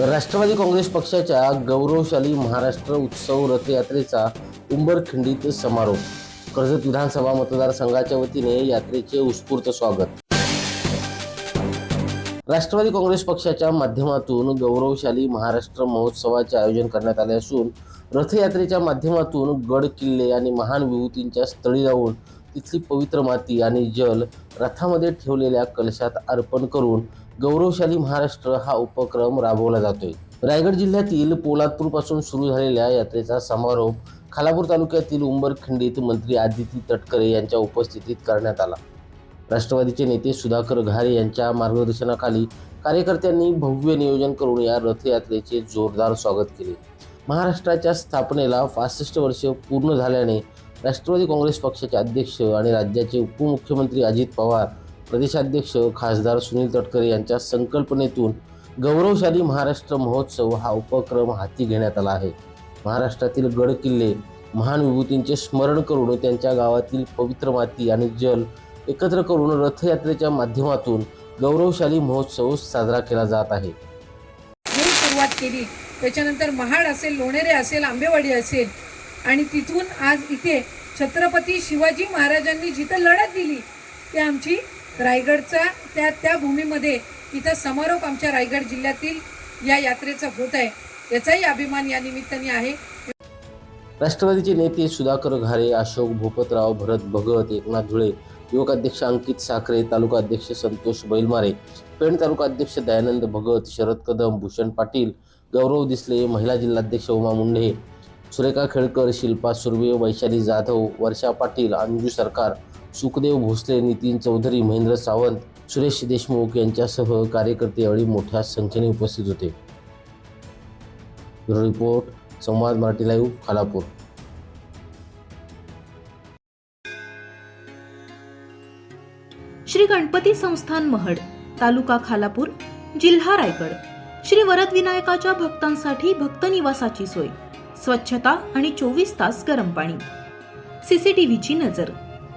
राष्ट्रवादी काँग्रेस पक्षाच्या गौरवशाली महाराष्ट्र उत्सव रथयात्रेचा उंबरखिंडीत समारोप. कर्जत विधानसभा मतदारसंघाच्या वतीने यात्रेचे उत्स्फूर्त स्वागत. राष्ट्रवादी काँग्रेस पक्षाच्या माध्यमातून गौरवशाली महाराष्ट्र महोत्सवाचे आयोजन करण्यात आले असून रथयात्रेच्या माध्यमातून गड किल्ले आणि महान विभूतींच्या स्थळी जाऊन तिथली पवित्र माती आणि जल रथामध्ये ठेवलेल्या कलशात अर्पण करून गौरवशाली महाराष्ट्र हा उपक्रम राबवला जातोय. रायगड जिल्ह्यातील पोलादपूरपासून सुरू झालेल्या यात्रेचा समारोप खालापूर तालुक्यातील उंबरखिंडीत मंत्री आदिती तटकरे यांच्या उपस्थितीत करण्यात आला. राष्ट्रवादीचे नेते सुधाकर घारे यांच्या मार्गदर्शनाखाली कार्यकर्त्यांनी भव्य नियोजन करून या रथयात्रेचे जोरदार स्वागत केले. महाराष्ट्राच्या स्थापनेला पासष्ट वर्ष पूर्ण झाल्याने राष्ट्रवादी काँग्रेस पक्षाचे अध्यक्ष आणि राज्याचे उपमुख्यमंत्री अजित पवार प्रदेशाध्यक्ष खासदार सुनील तटकरे यांच्या संकल्पनेतून गौरवशाली महाराष्ट्र महोत्सव हा उपक्रम हाती घेण्यात आला आहे. महाराष्ट्रातील गड किल्ले महान विभूतींचे स्मरण करून त्यांच्या गावातील पवित्र माती आणि जल एकत्र करून रथयात्रेच्या माध्यमातून गौरवशाली महोत्सव साजरा केला जात आहे. सुरुवात केली त्याच्यानंतर महाड असेल लोणेरे असेल आंबेवाडी असेल आणि तिथून आज इथे छत्रपती शिवाजी महाराजांनी जिथं लढत दिली ते आमची रायगडचा त्या त्या भूमीमध्ये इथं समारोप आमच्या रायगड जिल्ह्यातील या यात्रेचा होत आहे. याचाही अभिमान या निमित्ताने आहे. राष्ट्रवादीचे नेते सुधाकर घारे अशोक भूपतराव भरत भगत एकनाथ धुळे युवक अध्यक्ष अंकित साखरे तालुका अध्यक्ष संतोष बैलमारे पेण तालुका अध्यक्ष दयानंद भगत शरद कदम भूषण पाटील गौरव दिसले महिला जिल्हाध्यक्ष उमा मुंढे सुरेखा खेळकर शिल्पा सुर्वे वैशाली जाधव वर्षा पाटील अंजू सरकार सुखदेव भोसले नितीन चौधरी महेंद्र सावंत सुरेश देशमुख यांच्यासह कार्यकर्ते यावेळी मोठ्या संख्येने उपस्थित होते. Report Samvad Marathi live Khalapur. Shri Ganpati संस्थान महड तालुका खालापूर जिल्हा रायगड. श्री वरद विनायकाच्या भक्तांसाठी भक्त निवासाची सोय स्वच्छता आणि चोवीस तास गरम पाणी. सीसीटीव्हीची नजर.